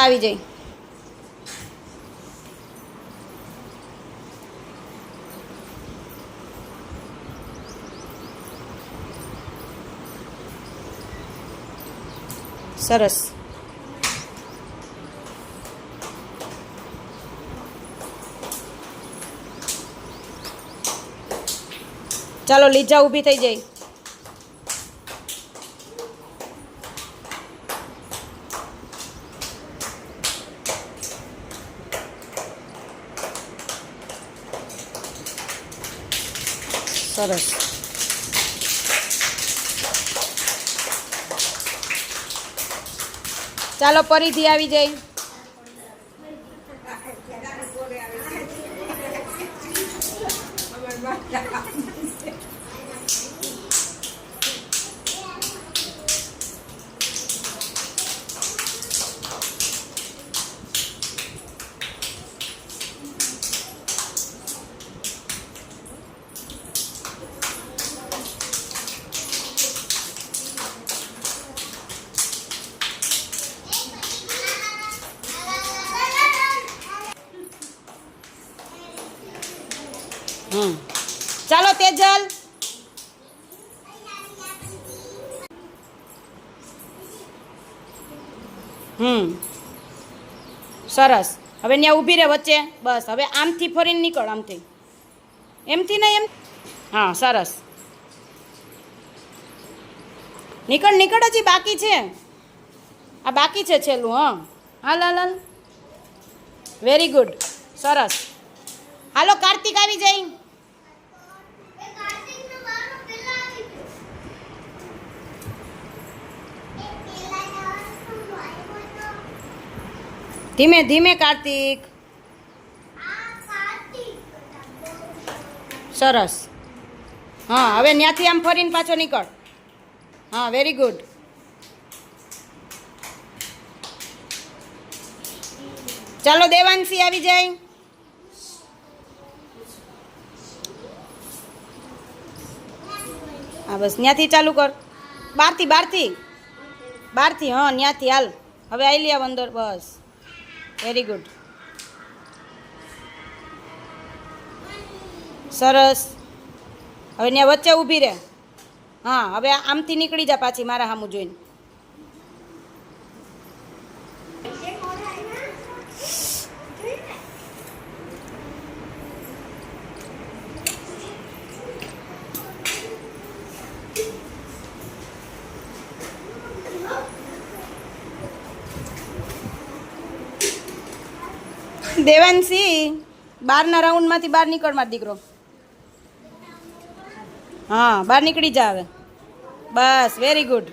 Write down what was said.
આવી જાય સરસ. ચાલો લીજા ઊભી થઈ જાય સરસ. ચાલો ફરીથી આવી જાય ચાલો તેજલ. હમ. સરસ. હવે ત્યાં ઊભી રહે વચ્ચે. બસ. હવે આમથી ફરીને નીકળ આમથી. એમથી નહીં, એમ હા, સરસ. નીકળ નીકળ હજી, બાકી છે. આ બાકી છે છેલ્લું, હા. હાલ હાલ વેરી ગુડ સરસ. હાલો, કાર્તિક આવી જાય. ધીમે ધીમે કાર્તિક. સરસ. હા, હવે ત્યાંથી આમ ફરીને પાછો નીકળ. હા વેરી ગુડ ચાલો, દેવાંશી આવી જાય. હા, બસ ત્યાંથી ચાલુ કર. બહારથી બહારથી બારથી, હા ત્યાંથી હાલ. હવે આવી લે અંદર, બસ. વેરી ગુડ સરસ. હવે ત્યાં વચ્ચે ઊભી રહે. હા, હવે આમથી નીકળી જા પાછી મારા સામું જોઈને. દેવાંશી, બારના રાઉન્ડમાંથી બહાર નીકળ માર દીકરો. હા, બહાર નીકળી જા હવે. બસ વેરી ગુડ